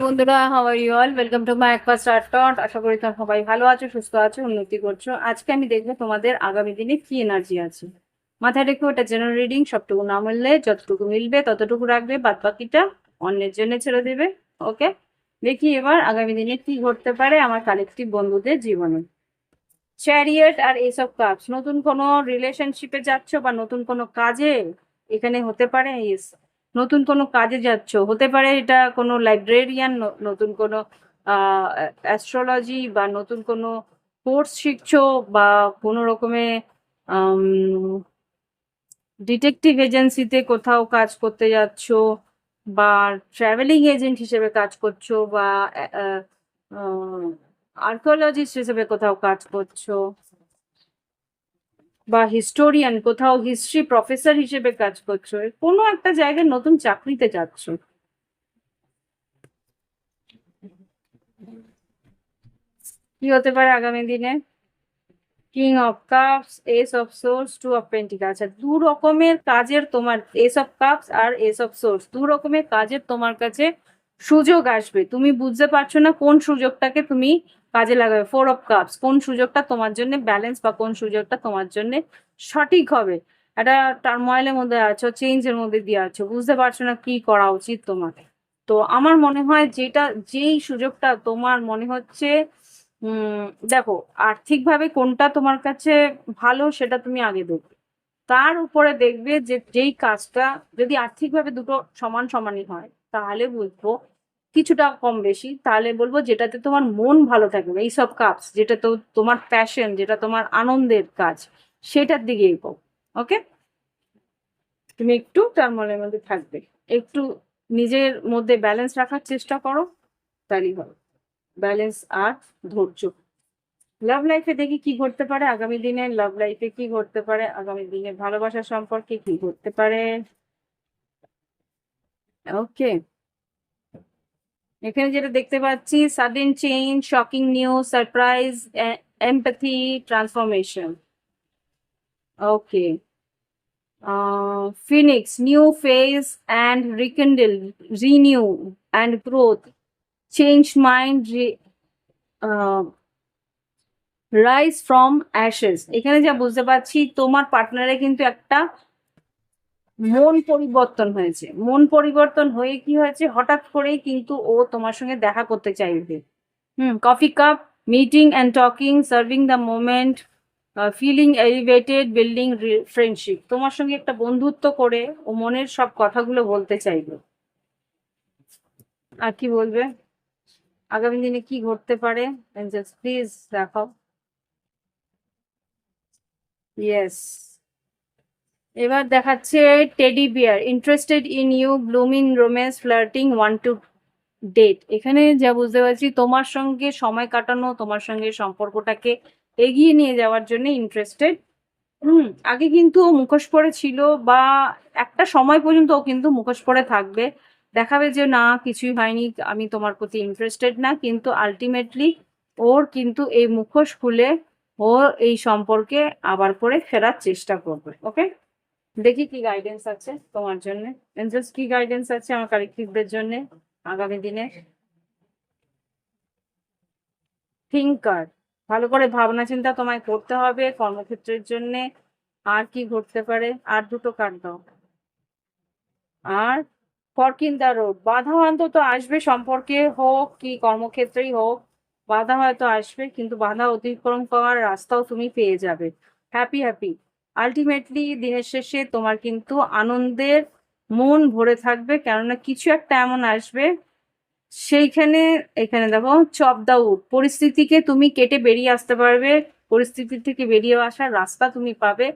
বন্ধুরা how are you all welcome to my একবার start আশা করি তোমরা সবাই ভালো আছো সুস্থ আছো উন্নতি করছ। আজকে আমি দেখব তোমাদের আগামী দিনে কি এনার্জি আছে। মাথায় রেখো এটা জেনারেল রিডিং সবটুকু না মিললে যতটুকু মিলবে ততটুকু রাখবে বাদ বাকিটা অন্যের জন্য ছেড়ে দেবে ওকে দেখি এবার আগামী দিনে কি ঘটতে পারে আমার কালেকটিভ বন্ধুদের জীবনে। চ্যারিয়েট আর এইসব কাজ নতুন কোনো রিলেশনশিপে যাচ্ছ বা নতুন কোনো কাজে? এখানে হতে পারে yes, নতুন কোনো কাজে যাচ্ছ? হতে পারে এটা কোনো লাইব্রেরিয়ান নতুন কোনো অ্যাস্ট্রোলজি বা নতুন কোনো কোর্স শিখছো বা কোনো রকমে ডিটেকটিভ এজেন্সিতে কোথাও কাজ করতে যাচ্ছ বা ট্রাভেলিং এজেন্ট হিসেবে কাজ করছ বা আর্কিওলজিস্ট হিসেবে কোথাও কাজ করছ? বা হিস্টোরিয়ান কোথাও হিস্ট্রি প্রফেসর হিসেবে কাজ করছ কোনো একটা জায়গায় নতুন চাকরিতে যাচ্ছ? কি হতে পারে আগামী দিনে? King of cups ace of swords two of pentacles আচ্ছা দু রকমের কাজের তোমার এস অফ কাপস আর এস অফ সোর্স দু রকমের কাজের তোমার কাছে সুযোগ আসবে। তুমি বুঝতে পারছ না কোন সুযোগটাকে তুমি কাজে লাগাবে। ফোর অফ কাপস কোন সুযোগটা তোমার জন্য ব্যালেন্স বা কোন সুযোগটা তোমার জন্য সঠিক হবে? একটা টার্ময়েলের মধ্যে আছো চেঞ্জের মধ্যে দিয়ে আছো, বুঝতে পারছ না কি করা উচিত তোমার তো আমার মনে হয় যেটা, যেই সুযোগটা তোমার মনে হচ্ছে দেখো, আর্থিকভাবে কোনটা তোমার কাছে ভালো সেটা তুমি আগে দেখবে। তার উপরে দেখবে যে যেই কাজটা যদি আর্থিকভাবে দুটো সমান সমানই হয়, তাহলে বুঝব কিছুটা কম বেশি, তাহলে বলব যেটাতে তোমার মন ভালো থাকবে এইসব কাজ যেটা তো তোমার প্যাশন যেটা তোমার আনন্দের কাজ, সেটার দিকে এগো ওকে তুমি একটু টার্মলের মধ্যে থাকবে, একটু নিজের মধ্যে ব্যালেন্স রাখার চেষ্টা করো তাহলেই হবে ব্যালেন্স আর ধৈর্য। লাভ লাইফে দেখি কি ঘটতে পারে, আগামী দিনে লাভ লাইফে কি ঘটতে পারে, আগামী দিনে ভালোবাসা সম্পর্কে কি ঘটতে পারে ওকে এখানে যেটা দেখতে পাচ্ছি sudden change shocking news surprise empathy transformation okay phoenix new phase and rekindle renew and growth change mind rise from ashes এখানে যা বুঝতে পারছি, তোমার পার্টনারে কিন্তু একটা মন পরিবর্তন হয়েছে। মন পরিবর্তন হয়ে কি হয়েছে? হঠাৎ করেই কিন্তু ও তোমার সঙ্গে দেখা করতে চাইবে। হুম coffee cup meeting and talking serving the moment feeling elevated building friendship তোমার সঙ্গে একটা বন্ধুত্ব করে ও মনের সব কথাগুলো বলতে চাইবে। আর কি বলবে? আগামী দিনে কি ঘটতে পারে? প্লিজ দেখাও ইয়েস এবার দেখাচ্ছে teddy bear interested in you blooming romance flirting one two date এখানে যা বুঝতে পারছি, তোমার সঙ্গে সময় কাটানো, তোমার সঙ্গে সম্পর্কটাকে এগিয়ে নিয়ে যাওয়ার জন্য ইন্টারেস্টেড হুম, আগে কিন্তু মুখোশ পরে ছিল বা একটা সময় পর্যন্ত ও কিন্তু মুখোশ পরে থাকবে। দেখাবে যে না, কিছুই হয়নি, আমি তোমার প্রতি ইন্টারেস্টেড না, কিন্তু আলটিমেটলি ওর কিন্তু এই মুখোশ খুলে ও এই সম্পর্কে আবার করে ফেরার চেষ্টা করবে ওকে দেখি কি গাইডেন্স আছে তোমার জন্য। এঞ্জেলস কি গাইডেন্স আছে আমার কালেক্টিভদের জন্য, আগামী দিনে? থিঙ্কার ভালো করে ভাবনা চিন্তা তোমায় করতে হবে কর্মক্ষেত্রের জন্য, আর কি ঘটতে পারে? আর দুটো দাও। আর ফরকিন দা রোড, বাধা অন্তত আসবে সম্পর্কে হোক কি কর্মক্ষেত্রেই হোক, বাধা হয়তো আসবে, কিন্তু বাধা অতিক্রম করার রাস্তাও তুমি পেয়ে যাবে। হ্যাপি হ্যাপি আলটিমেটলি দিনের শেষে তোমার কিন্তু আনন্দের মন ভরে থাকবে, কেননা কিছু একটা এমন আসবে। সেইখানে, এখানে দেখো চপ দা উড পরিস্থিতিকে তুমি কেটে বেরিয়ে আসতে পারবে। পরিস্থিতি থেকে বেরিয়ে আসার রাস্তা তুমি পাবে।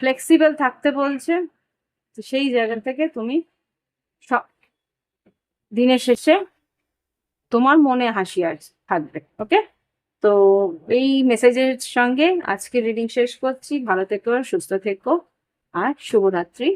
ফ্লেক্সিবল থাকতে বলছে। তো সেই জায়গা থেকে তুমি সব দিনের শেষে তোমার মনে হাসি আর থাকবে ওকে তো এই মেসেজের সঙ্গে আজকে রিডিং শেষ করছি। ভালো থেকো সুস্থ থেকো আর শুভরাত্রি।